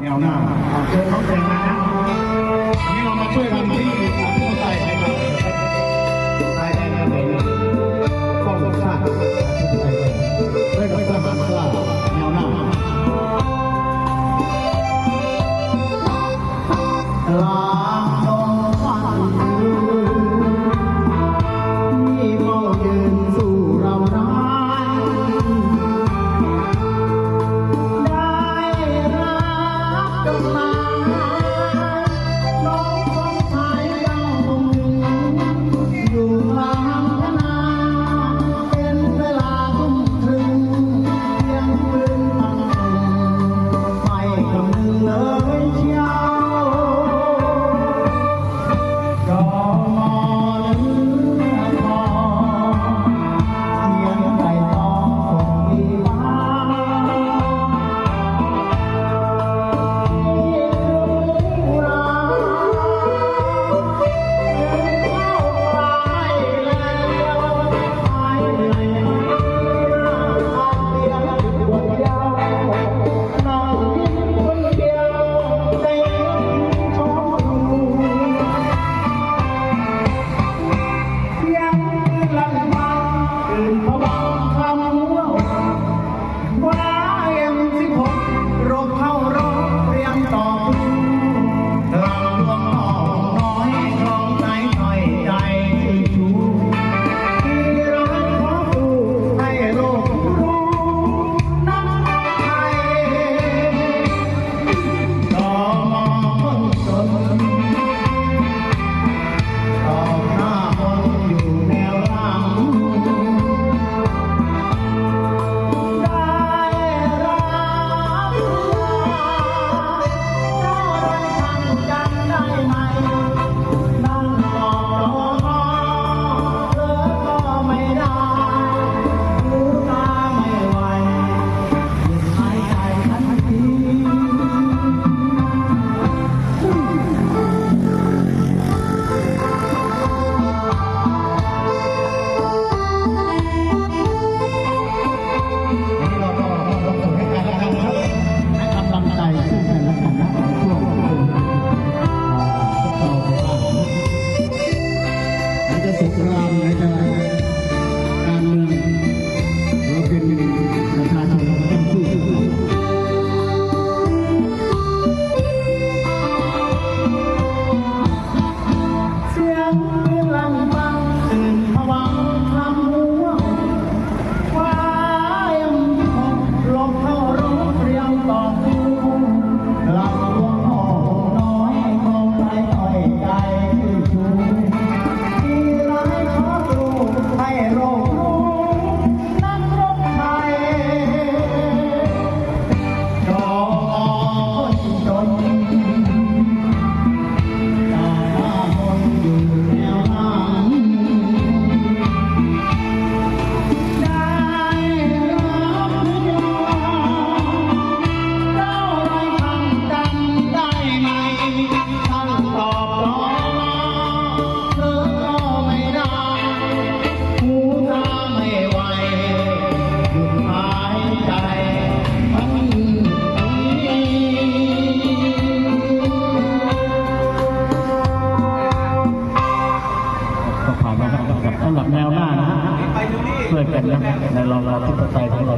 แนวหน้าเชิเขาแจงนะวันนี้เรามาช่วยกันที่อภิปรายนะครับใช่ได้นะเป็นป้องกันชาติด้วยด้วยทหารกล้าแนวหน้าลา the mind. แนวหน้านะเพื่อยกันนะในรองราธิปไตยของเรา